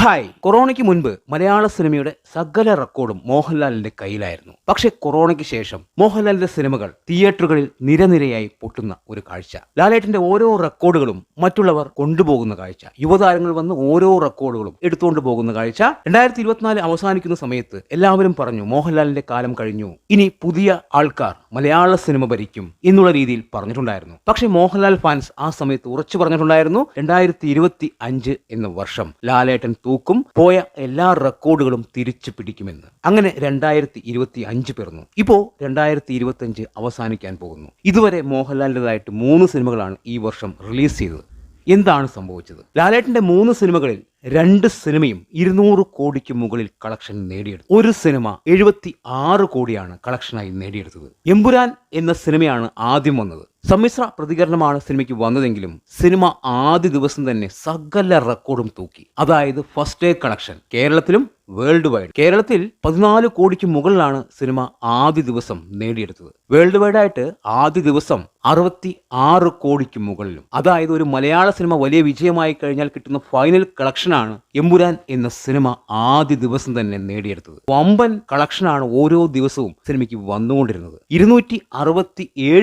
Hi. കൊറോണയ്ക്ക് മുൻപ് മലയാള സിനിമയുടെ സകല റെക്കോർഡും മോഹൻലാലിന്റെ കയ്യിലായിരുന്നു. പക്ഷേ കൊറോണയ്ക്ക് ശേഷം മോഹൻലാലിന്റെ സിനിമകൾ തിയേറ്ററുകളിൽ നിരനിരയായി പൊട്ടുന്ന ഒരു കാഴ്ച. ലാലേട്ടന്റെ ഓരോ റെക്കോർഡുകളും മറ്റുള്ളവർ കൊണ്ടുപോകുന്ന കാഴ്ച. യുവതാരങ്ങൾ വന്ന് ഓരോ റെക്കോർഡുകളും എടുത്തുകൊണ്ട് പോകുന്ന കാഴ്ച. രണ്ടായിരത്തി ഇരുപത്തിനാല് അവസാനിക്കുന്ന സമയത്ത് എല്ലാവരും പറഞ്ഞു മോഹൻലാലിന്റെ കാലം കഴിഞ്ഞു. ഇനി പുതിയ ആൾക്കാർ മലയാള സിനിമ ഭരിക്കും എന്നുള്ള രീതിയിൽ പറഞ്ഞിട്ടുണ്ടായിരുന്നു. പക്ഷെ മോഹൻലാൽ ഫാൻസ് ആ സമയത്ത് ഉറച്ചു പറഞ്ഞിട്ടുണ്ടായിരുന്നു രണ്ടായിരത്തി ഇരുപത്തി അഞ്ച് എന്ന വർഷം ലാലേട്ടൻ തൂക്കും പോയ എല്ലാ റെക്കോർഡുകളും തിരിച്ചു പിടിക്കുമെന്ന്. അങ്ങനെ രണ്ടായിരത്തി ഇരുപത്തി അഞ്ച് പിറന്നു. ഇപ്പോ രണ്ടായിരത്തി ഇരുപത്തി അഞ്ച് അവസാനിക്കാൻ പോകുന്നു. ഇതുവരെ മോഹൻലാലിന്റെതായിട്ട് മൂന്ന് സിനിമകളാണ് ഈ വർഷം റിലീസ് ചെയ്തത്. എന്താണ് സംഭവിച്ചത്? ലാലേട്ടന്റെ മൂന്ന് സിനിമകളിൽ രണ്ട് സിനിമയും ഇരുന്നൂറ് കോടിക്ക് മുകളിൽ കളക്ഷൻ നേടിയെടുത്തു. ഒരു സിനിമ എഴുപത്തി ആറ് കോടിയാണ് കളക്ഷനായി നേടിയെടുത്തത്. എമ്പുരാൻ എന്ന സിനിമയാണ് ആദ്യം വന്നത്. സമ്മിശ്ര പ്രതികരണമാണ് സിനിമയ്ക്ക് വന്നതെങ്കിലും സിനിമ ആദ്യ ദിവസം തന്നെ സകല റെക്കോർഡും തൂക്കി. അതായത് ഫസ്റ്റ് ഡേ കളക്ഷൻ കേരളത്തിലും വേൾഡ് വൈഡ് കേരളത്തിൽ പതിനാല് കോടിക്ക് മുകളിലാണ് സിനിമ ആദ്യ ദിവസം നേടിയെടുത്തത്. വേൾഡ് വൈഡ് ആയിട്ട് ആദ്യ ദിവസം അറുപത്തി ആറ് കോടിക്ക് മുകളിലും. അതായത് ഒരു മലയാള സിനിമ വലിയ വിജയമായി കഴിഞ്ഞാൽ കിട്ടുന്ന ഫൈനൽ കളക്ഷനാണ് എമ്പുരാൻ എന്ന സിനിമ ആദ്യ ദിവസം തന്നെ നേടിയെടുത്തത്. വമ്പൻ കളക്ഷനാണ് ഓരോ ദിവസവും സിനിമയ്ക്ക് വന്നുകൊണ്ടിരുന്നത്. ഇരുന്നൂറ്റി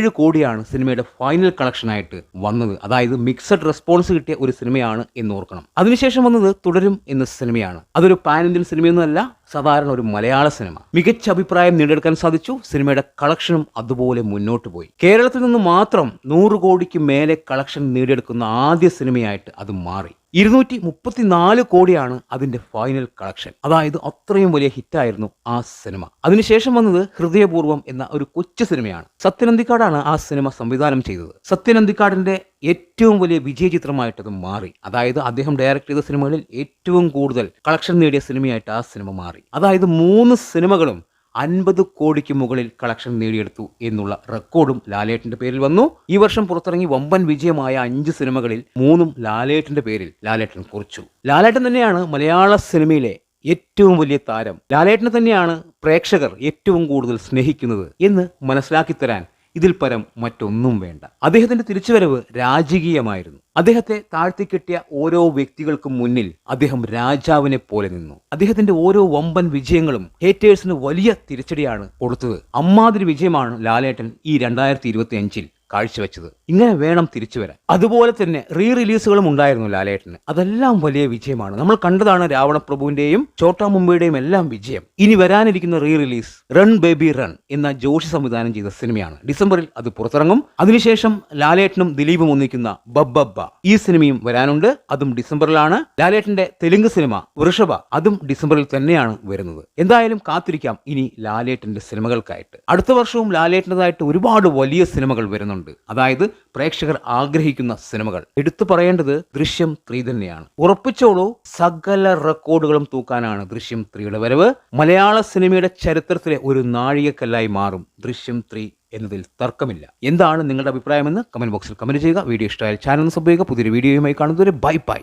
കോടിയാണ് സിനിമയുടെ ഫൈനൽ കളക്ഷൻ ആയിട്ട് വന്നത്. അതായത് മിക്സഡ് റെസ്പോൺസ് കിട്ടിയ ഒരു സിനിമയാണ് എന്ന് ഓർക്കണം. അതിനുശേഷം വന്നത് തുടരും എന്ന സിനിമയാണ്. അതൊരു പാൻ ഇന്ത്യൻ സിനിമയൊന്നുമല്ല സാധാരണ ഒരു മലയാള സിനിമ. മികച്ച അഭിപ്രായം നേടിയെടുക്കാൻ സാധിച്ചു. സിനിമയുടെ കളക്ഷനും അതുപോലെ മുന്നോട്ട് പോയി. കേരളത്തിൽ നിന്ന് മാത്രം നൂറ് കോടിക്ക് മേലെ കളക്ഷൻ നേടിയെടുക്കുന്ന ആദ്യ സിനിമയായിട്ട് അത് മാറി. ഇരുന്നൂറ്റി മുപ്പത്തിനാല് കോടിയാണ് അതിന്റെ ഫൈനൽ കളക്ഷൻ. അതായത് അത്രയും വലിയ ഹിറ്റായിരുന്നു ആ സിനിമ. അതിനുശേഷം വന്നത് ഹൃദയപൂർവം എന്ന ഒരു കൊച്ചു സിനിമയാണ്. സത്യനന്ദിക്കാടാണ് ആ സിനിമ സംവിധാനം ചെയ്തത്. സത്യനന്ദിക്കാടിന്റെ ഏറ്റവും വലിയ വിജയ ചിത്രമായിട്ടത് മാറി. അതായത് അദ്ദേഹം ഡയറക്ട് ചെയ്ത സിനിമകളിൽ ഏറ്റവും കൂടുതൽ കളക്ഷൻ നേടിയ സിനിമയായിട്ട് ആ സിനിമ മാറി. അതായത് മൂന്ന് സിനിമകളും അൻപത് കോടിക്ക് മുകളിൽ കളക്ഷൻ നേടിയെടുത്തു എന്നുള്ള റെക്കോർഡും ലാലേട്ടന്റെ പേരിൽ വന്നു. ഈ വർഷം പുറത്തിറങ്ങി വമ്പൻ വിജയമായ അഞ്ച് സിനിമകളിൽ മൂന്നും ലാലേട്ടന്റെ പേരിൽ ലാലേട്ടൻ കുറിച്ചു. ലാലേട്ടൻ തന്നെയാണ് മലയാള സിനിമയിലെ ഏറ്റവും വലിയ താരം. ലാലേട്ടനെ തന്നെയാണ് പ്രേക്ഷകർ ഏറ്റവും കൂടുതൽ സ്നേഹിക്കുന്നത് എന്ന് മനസ്സിലാക്കി തരാൻ ഇതിൽ പരം മറ്റൊന്നും വേണ്ട. അദ്ദേഹത്തിന്റെ തിരിച്ചുവരവ് രാജകീയമായിരുന്നു. അദ്ദേഹത്തെ താഴ്ത്തിക്കെട്ടിയ ഓരോ വ്യക്തികൾക്കും മുന്നിൽ അദ്ദേഹം രാജാവിനെ പോലെ നിന്നു. അദ്ദേഹത്തിന്റെ ഓരോ വമ്പൻ വിജയങ്ങളും ഹേറ്റേഴ്സിന് വലിയ തിരിച്ചടിയാണ് കൊടുത്തത്. അമ്മാതിരി വിജയമാണ് ലാലേട്ടൻ ഈ രണ്ടായിരത്തി ഇരുപത്തി അഞ്ചിൽ കാഴ്ചവെച്ചത്. ഇങ്ങനെ വേണം തിരിച്ചു വരാൻ. അതുപോലെ തന്നെ റീ റിലീസുകളും ഉണ്ടായിരുന്നു ലാലേട്ടന്. അതെല്ലാം വലിയ വിജയമാണ്. നമ്മൾ കണ്ടതാണ് രാവണ പ്രഭുവിന്റെയും ചോട്ടാ മുംബൈയുടെയും എല്ലാം വിജയം. ഇനി വരാനിരിക്കുന്ന re release run baby run എന്ന ജോഷി സംവിധാനം ചെയ്ത സിനിമയാണ്. ഡിസംബറിൽ അത് പുറത്തിറങ്ങും. അതിനുശേഷം ലാലേട്ടനും ദിലീപും ഒന്നിക്കുന്ന ബബ്ബബ്ബ ഈ സിനിമയും വരാനുണ്ട്. അതും ഡിസംബറിലാണ്. ലാലേട്ടന്റെ തെലുങ്ക് സിനിമ വൃഷഭ അതും ഡിസംബറിൽ തന്നെയാണ് വരുന്നത്. എന്തായാലും കാത്തിരിക്കാം ഇനി ലാലേട്ടന്റെ സിനിമകൾക്കായിട്ട്. അടുത്ത വർഷവും ലാലേട്ടന്റെതായിട്ട് ഒരുപാട് വലിയ സിനിമകൾ വരുന്നുണ്ട്. അതായത് പ്രേക്ഷകർ ആഗ്രഹിക്കുന്ന സിനിമകൾ. എടുത്തു പറയേണ്ടത് ദൃശ്യം ത്രീ തന്നെയാണ്. ഉറപ്പിച്ചോളൂ സകല റെക്കോർഡുകളും തൂക്കാനാണ് ദൃശ്യം ത്രീയുടെ വരവ്. മലയാള സിനിമയുടെ ചരിത്രത്തിലെ ഒരു നാഴികക്കല്ലായി മാറും ദൃശ്യം ത്രീ എന്നതിൽ തർക്കമില്ല. എന്താണ് നിങ്ങളുടെ അഭിപ്രായമെന്ന് കമന്റ് ബോക്സിൽ കമന്റ് ചെയ്യുക. വീഡിയോ ഇഷ്ടമായ ചാനൽ ചെയ്യുക. പുതിയൊരു വീഡിയോയുമായി കാണുന്നതുവരെ ബൈ ബൈ.